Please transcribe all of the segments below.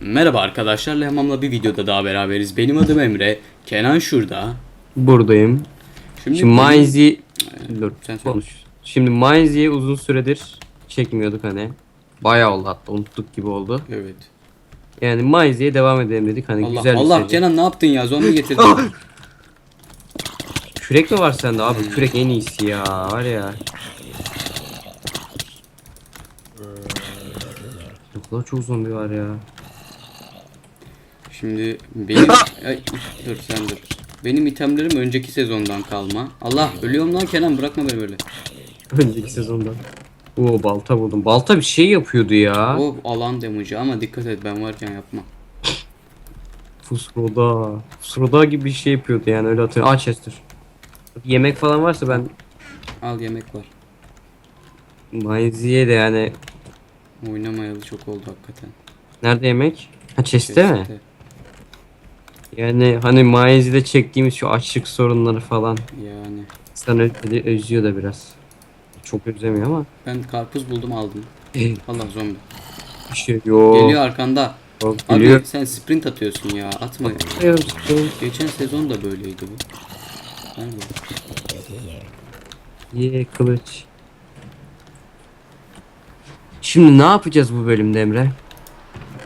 Merhaba arkadaşlar, Lehmam'la bir videoda daha beraberiz. Benim adım Emre, Kenan şurada. Buradayım. Şimdi, Şimdi Mines'i dur sen konuş. Şimdi Mines'i uzun süredir çekmiyorduk hani. Bayağı oldu hatta unuttuk gibi oldu. Evet. Yani Mines'e devam edelim dedik hani Allah güzel bir Allah. Kenan ne yaptın ya? Zombi getirdin. Kürek mi var sende abi? Kürek en iyisi ya var ya. Ne kadar çok zombi var ya. Şimdi benim Ay, dur sen dur. Benim itemlerim önceki sezondan kalma. Allah ölüyorum lan Kenan bırakma beni böyle. Önceki sezonda. Oo balta buldum. Balta bir şey yapıyordu ya. O alan damage'ı ama dikkat et ben varken yapma. Fusroda. Fusroda gibi bir şey yapıyordu yani öyle hatırlıyorum. Aa Chester. Yemek falan varsa ben Al yemek var. Mines'e de yani Oynamayalı çok oldu hakikaten. Nerede yemek? Ha chest'te mi? Yani hani Mines'de çektiğimiz şu açlık sorunları falan Yani. sana ö- özlüyor da biraz. Çok özlemiyor ama. Ben karpuz buldum aldım. Allah zombi. Bir şey yok. Geliyor arkanda. Yok, Abi Geliyor. sen sprint atıyorsun ya atma. Geliyorum, çıkıyorum. Geçen sezon da böyleydi bu. Nerede? Ye kılıç. Şimdi ne yapacağız bu bölümde Emre?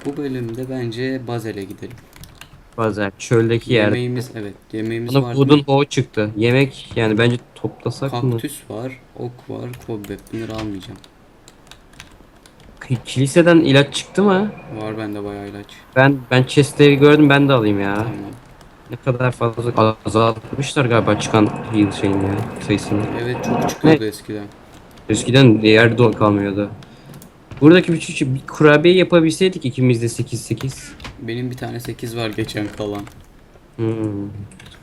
Bu bölümde bence Bazel'e gidelim. Bazen çöldeki yer. Yemeğimiz evet yemeğimiz Bana var. Wooden Hoe çıktı. Yemek yani bence toplasak mı? Kaktüs var, ok var, kobbe. Bunları almayacağım. Kiliseden ilaç çıktı mı? Var bende bayağı ilaç. Ben ben chestleri gördüm ben de alayım ya. Tamam. Ne kadar fazla azaltmışlar galiba çıkan heal şeyini ya sayısını. Evet çok çıkıyordu eskiden. Eskiden yer de kalmıyordu. Buradaki bir, bir, bir kurabiye yapabilseydik ikimiz de 8-8. Benim bir tane 8 var geçen kalan. Hmm.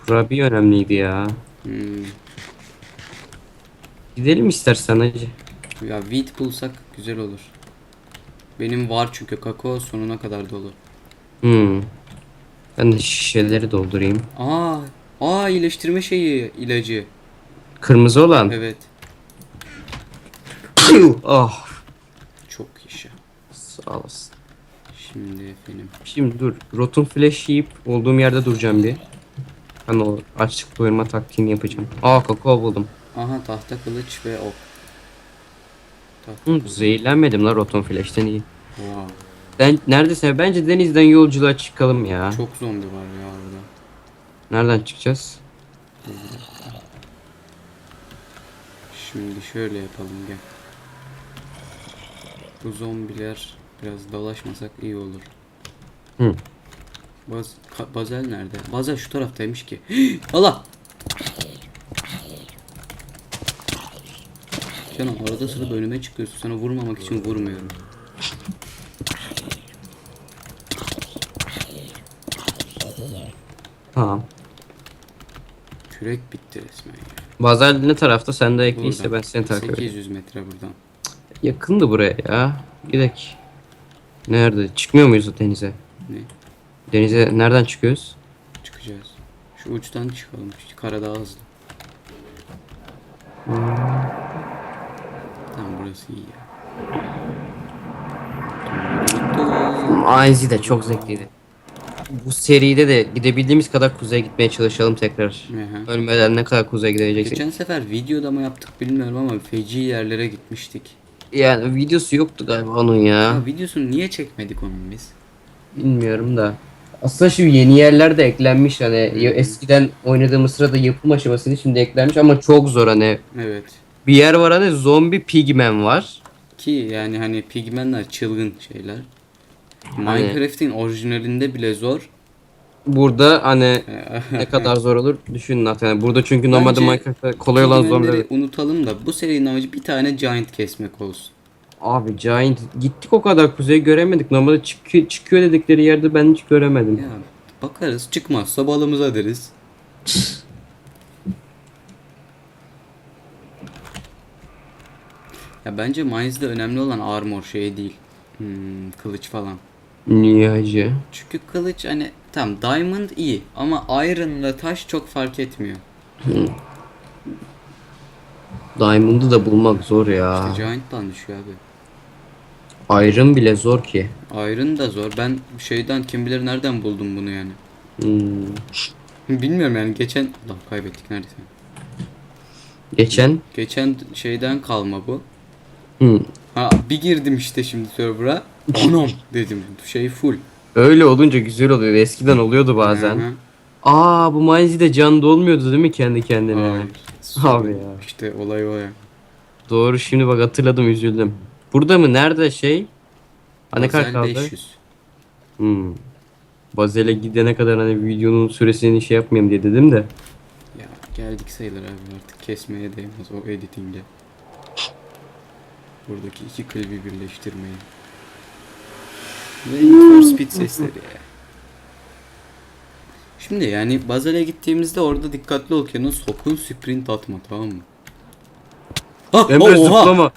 Kurabiye önemliydi ya. Hmm. Gidelim istersen hacı. Ya wheat bulsak güzel olur. Benim var çünkü kakao sonuna kadar dolu. Hmm. Ben de şişeleri doldurayım. Aa, aa iyileştirme şeyi ilacı. Kırmızı olan. Evet. oh. Çok yaşa. Sağ olasın. Şimdi efendim. Şimdi dur. Rotten flash yiyip olduğum yerde duracağım bir. Hani o açlık doyurma taktiğini yapacağım. Aa kakao buldum. Aha tahta kılıç ve ok. Tahta Hı, zehirlenmedim la Rotten flash'ten iyi. Wow. Ben neredeyse bence denizden yolculuğa çıkalım ya. Çok zombi var ya orada. Nereden çıkacağız? Şimdi şöyle yapalım gel. Bu zombiler biraz dolaşmasak iyi olur. Hı. Baz, Ka- Bazel nerede? Bazel şu taraftaymış ki. Allah! Canım arada sırada önüme çıkıyorsun. Sana vurmamak için vurmuyorum. Tamam. Kürek bitti resmen ya. Bazel ne tarafta? Sen de ekliyse Buradan. ben seni takip edeyim. 800 metre buradan. Yakındı buraya ya. Gidek. Nerede? Çıkmıyor muyuz denize? Ne? Denize nereden çıkıyoruz? Çıkacağız. Şu uçtan çıkalım. Şu kara daha hızlı. Tamam burası iyi ya. Aynzi de çok zevkliydi. Bu seride de gidebildiğimiz kadar kuzeye gitmeye çalışalım tekrar. Aha. Ölmeden ne kadar kuzeye gidebileceksek. Geçen sefer videoda mı yaptık bilmiyorum ama feci yerlere gitmiştik. Yani videosu yoktu galiba onun ya. Ya videosunu niye çekmedik onun biz? Bilmiyorum da. Aslında şimdi yeni yerler de eklenmiş hani ya eskiden oynadığımız sırada yapım aşamasında şimdi eklenmiş ama çok zor hani. Evet. Bir yer var hani zombi pigmen var. Ki yani hani pigmenler çılgın şeyler. Hani- Minecraft'in orijinalinde bile zor. Burada hani ne kadar zor olur düşünün zaten. Yani burada çünkü normalde Bence Minecraft'ta kolay olan zombiler. unutalım da bu serinin amacı bir tane giant kesmek olsun. Abi Giant gittik o kadar kuzey göremedik. Normalde çıkıyor, çıkıyor dedikleri yerde ben hiç göremedim. Ya bakarız çıkmazsa balımıza deriz. ya bence Mines'de önemli olan armor şey değil. Hmm, kılıç falan. Niye hacı? Çünkü kılıç hani tam diamond iyi ama iron ile taş çok fark etmiyor. Diamond'ı da bulmak zor ya. İşte giant'tan düşüyor abi. Ayrım bile zor ki. Iron da zor. Ben şeyden kim bilir nereden buldum bunu yani. Hmm. Bilmiyorum yani geçen... Lan kaybettik neredeyse. Geçen Geçen şeyden kalma bu. hmm. Ha bir girdim işte şimdi server'a. Anam dedim. Şey full. Öyle olunca güzel oluyor. Eskiden oluyordu bazen. Hı hı. Aa bu Mines'de can dolmuyordu değil mi kendi kendine? Hayır. Abi ya. İşte olay o ya. Doğru şimdi bak hatırladım üzüldüm. Burada mı? Nerede şey? Ha ne kadar kaldı? 500. Hmm. Bazel'e gidene kadar hani videonun süresini şey yapmayayım diye dedim de. Ya geldik sayılır abi artık kesmeye değmez o editinge. Buradaki iki klibi birleştirmeyi. Need for Speed sesleri ya. Şimdi yani Bazel'e gittiğimizde orada dikkatli ol Kenan sakın sprint atma tamam mı? Ha, Emre oha! zıplama.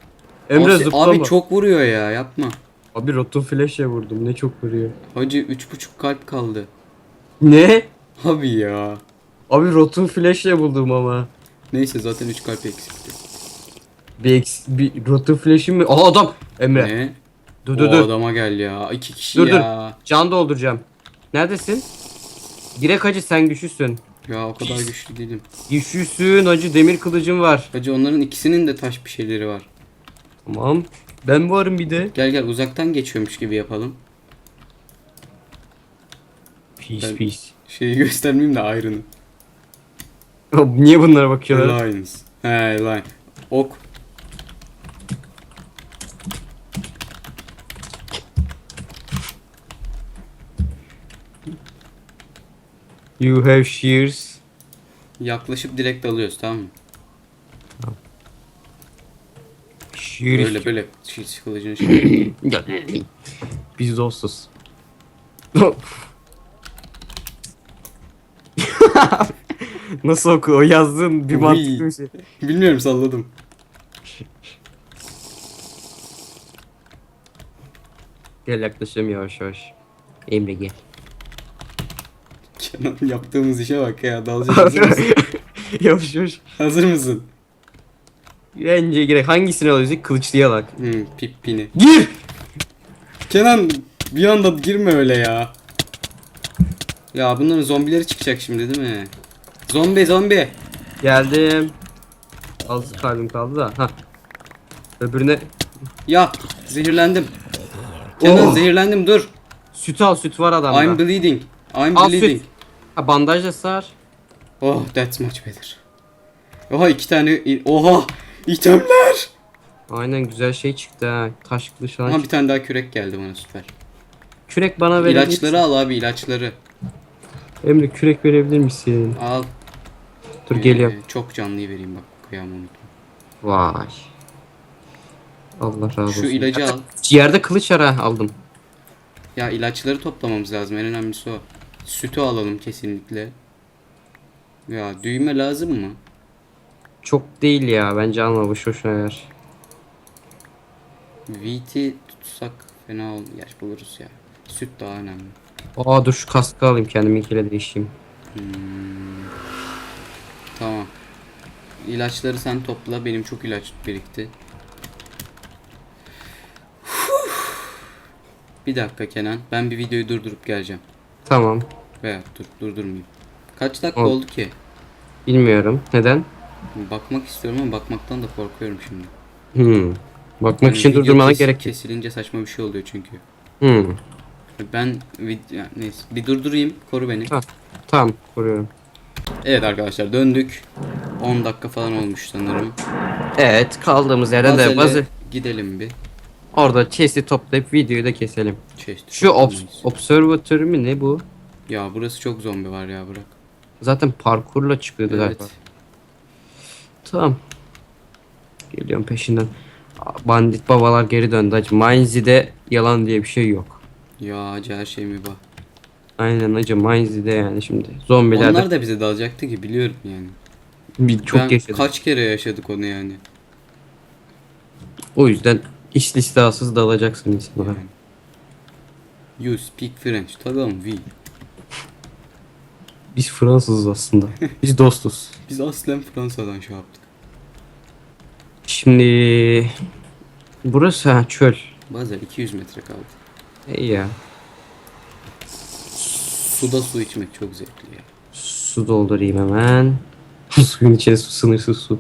Emre Abi- zıplama. Abi çok vuruyor ya yapma. Abi Rotten Flash'e vurdum. Ne çok vuruyor. Hacı 3.5 kalp kaldı. Ne? Abi ya. Abi Rotten Flash'e buldum ama. Neyse zaten 3 kalp eksikti. Bir, eks- bir Rotten Flash'im mi? Aa adam. Emre. Ne? Dur dur o dur. adama gel ya. iki kişi Dur, dur. ya. Can dolduracağım. Neredesin? Direkt hacı sen güçlüsün. Ya o kadar güçlü değilim. Güçlüsün hacı demir kılıcım var. Hacı onların ikisinin de taş bir şeyleri var. Tamam. Ben varım bir de. Gel gel uzaktan geçiyormuş gibi yapalım. Peace Ben- peace. Şeyi göstermeyeyim de ayrını. Niye bunlara bakıyorlar? Lines. He line. Ok. You have shears. Yaklaşıp direkt alıyoruz tamam mı? Shears. Böyle böyle şey, kılıcını şey. Gel. Biz dostuz. Nasıl oku? O yazdığın bir Uy. mantıklı bir şey. Bilmiyorum salladım. Gel yaklaşalım yavaş yavaş. Emre gel. Kenan yaptığımız işe bak ya dalacak hazır mısın? yavaş yavaş. hazır mısın? Bence gerek. Hangisini alıyorsun? Kılıçlayarak. Hmm, pippini. Gir! Kenan bir anda girme öyle ya. Ya bunların zombileri çıkacak şimdi değil mi? Zombi zombi. Geldim. Az kalbim kaldı da. Ha. Öbürüne Ya zehirlendim. Kenan Oh. zehirlendim dur. süt al süt var adamda. I'm bleeding. I'm Al bleeding. Ha bandajla sar. Oh that's much better. Oha iki tane oha itemler. Aynen güzel şey çıktı ha. Taş kılıç falan Aha bir çıktı. tane daha kürek geldi bana süper. Kürek bana verebilir İlaçları al abi ilaçları. Emre kürek verebilir misin? Al. Dur Ee, geliyorum. çok canlıyı vereyim bak kıyamam unutma. Vay. Allah razı olsun. Şu ilacı al. Yerde kılıç ara aldım. Ya ilaçları toplamamız lazım en önemlisi o. Sütü alalım kesinlikle. Ya düğme lazım mı? Çok değil ya bence alma boş boşuna ver. VT tutsak fena ol. Yaş buluruz ya. Süt daha önemli. Aa dur şu kaskı alayım kendiminkiyle değişeyim. Tamam. İlaçları sen topla. Benim çok ilaç birikti. Bir dakika Kenan. Ben bir videoyu durdurup geleceğim. Tamam. Veya dur durdurmayayım. Kaç dakika Ol. oldu ki? Bilmiyorum. Neden? Bakmak istiyorum ama bakmaktan da korkuyorum şimdi. Hmm. Bakmak Yani için video durdurmana kes- gerek yok. Kesilince saçma bir şey oluyor çünkü. Hmm. Ben vid- yani neyse bir durdurayım koru beni. Tamam. Tamam koruyorum. Evet arkadaşlar döndük. 10 dakika falan olmuş sanırım. Evet kaldığımız yerden de Bazel'e bazı gidelim bir. Orada chest'i toplayıp videoyu da keselim. Chest Şu obs toplamayız. observatory mi ne bu? Ya burası çok zombi var ya bırak. Zaten parkurla çıkıyordu Evet. galiba. Tamam. Geliyorum peşinden. Bandit babalar geri döndü. Hacı. Minesy'de yalan diye bir şey yok. Ya acı her şey mi bak. Aynen hacı Minesy'de yani şimdi. Zombiler Onlar de da bize dalacaktı ki biliyorum yani. bir çok ben yaşadı. kaç kere yaşadık onu yani. O yüzden istisnasız dalacaksın insanlara. yani. You speak French. Tamam we. Biz Fransızız aslında. Biz dostuz. Biz aslen Fransa'dan şey yaptık. Şimdi burası ha çöl. Bazen 200 metre kaldı. İyi ya. Suda su içmek çok zevkli ya. Su doldurayım hemen. Suyun içine su sınırsız su.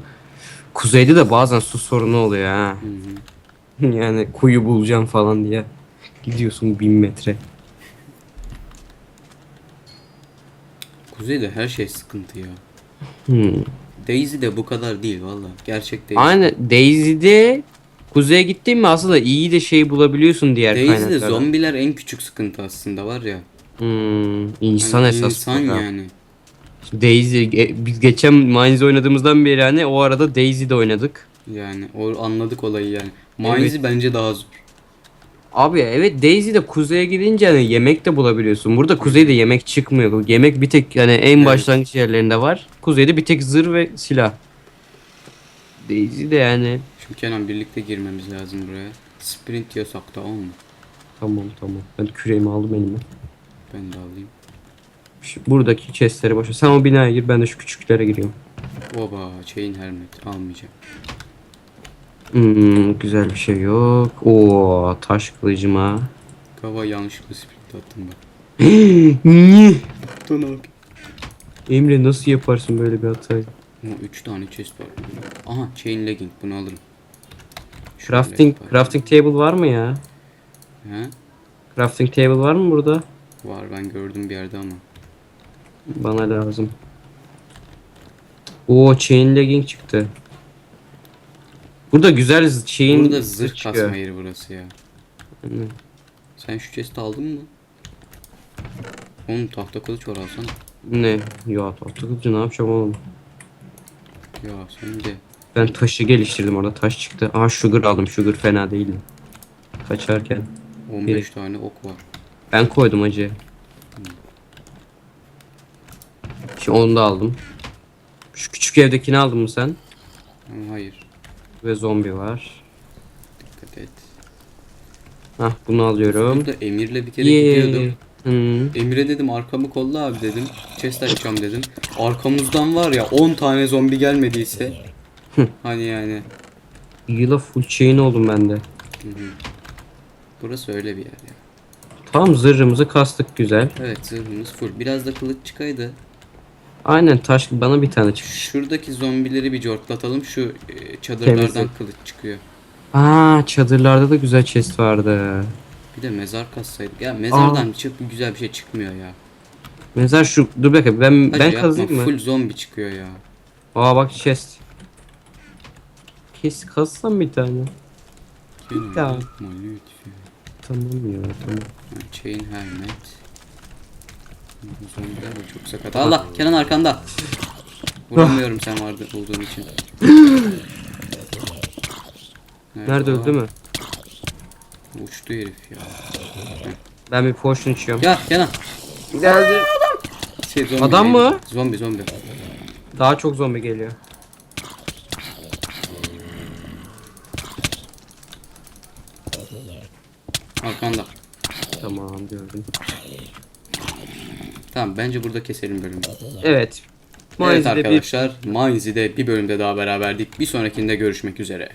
Kuzeyde de bazen su sorunu oluyor ha. Hı hı. yani kuyu bulacağım falan diye. Gidiyorsun bin metre. Kuzeyde her şey sıkıntı ya. Hmm. Daisy de bu kadar değil valla. Gerçek Daisy. Aynen Daisy'de kuzeye gittin mi aslında iyi de şey bulabiliyorsun diğer Daisy'de kaynaklardan. zombiler en küçük sıkıntı aslında var ya. Hmm, insan Hani esas. İnsan burada. yani. Daisy e, biz geçen Mines oynadığımızdan beri hani o arada Daisy'de oynadık. Yani o anladık olayı yani. Mines'i bence daha zor. Abi evet Daisy'de kuzeye gidince hani yemek de bulabiliyorsun. Burada kuzeyde yemek çıkmıyor. Yemek bir tek yani en Evet. başlangıç yerlerinde var. Kuzeyde bir tek zırh ve silah. Daisy'de yani Şimdi Kenan birlikte girmemiz lazım buraya. Sprint yasak tamam mı? tamam tamam. Ben küreğimi aldım elime. Ben de alayım. Şu, buradaki chestleri boş ver. Sen o binaya gir ben de şu küçüklere giriyorum. Oba chain helmet almayacağım. Hmm, güzel bir şey yok. Oo taş kılıcıma. Kava yanlışlıkla sprint attım bak. Niye? Abi. Emre nasıl yaparsın böyle bir hatayı? Ama 3 tane chest var. Aha chain legging bunu alırım. Şöyle Crafting crafting table var mı ya? He? Crafting table var mı burada? Var ben gördüm bir yerde ama. Bana lazım. Oo chain legging çıktı. Burada güzel chain Burada zırh çıkıyor. kasma yeri burası ya. Sen şu chest'i aldın mı? Oğlum tahta kılıç var alsana. Ne? Ya tahta kılıcı ne yapacağım oğlum? Ya sen de. Ben taşı geliştirdim orada taş çıktı. Aha sugar aldım. Sugar fena değildi. Kaçarken. 15 tane ok var. Ben koydum acı. Şimdi onu da aldım. Şu küçük evdekini aldın mı sen? Hayır. Ve zombi var. Dikkat et. Hah bunu alıyorum. Burada Emir'le bir kere Yay. gidiyordum. Hmm. Emir'e dedim arkamı kolla abi dedim. Chest açacağım dedim. Arkamızdan var ya 10 tane zombi gelmediyse. hani yani. Yıla full chain oldum ben de. Hı hı. Burası öyle bir yer ya. Tamam zırhımızı kastık güzel. Evet zırhımız full. Biraz da kılıç çıkaydı. Aynen taş bana bir tane çıkmış. Şuradaki zombileri bir cortlatalım. Şu e, çadırlardan Temizlik. kılıç çıkıyor. Aa çadırlarda da güzel chest vardı. Bir de mezar kassaydık. Ya mezardan çok güzel bir şey çıkmıyor ya. Mesela şu dur bir dakika ben Hacı ben yapma, kazayım mı? Full zombi çıkıyor ya. Aa bak chest. Kes kazsam bir tane. Yapma lütfen. Tamam ya tamam. Ha, Chain helmet. Zombiler de çok sakat. Allah Kenan arkanda. Vuramıyorum sen vardı olduğun için. Nerede o? öldü mü? Uçtu herif ya. Ben bir potion içiyorum. Ya Kenan. Geldi. Şey, zombi Adam mı? Zombi zombi. Daha çok zombi geliyor. Arkanda. Tamam gördüm. Tamam bence burada keselim bölümü. Evet. Evet Mines'de bir arkadaşlar Mines'de bir bölümde daha beraberdik. Bir sonrakinde görüşmek üzere.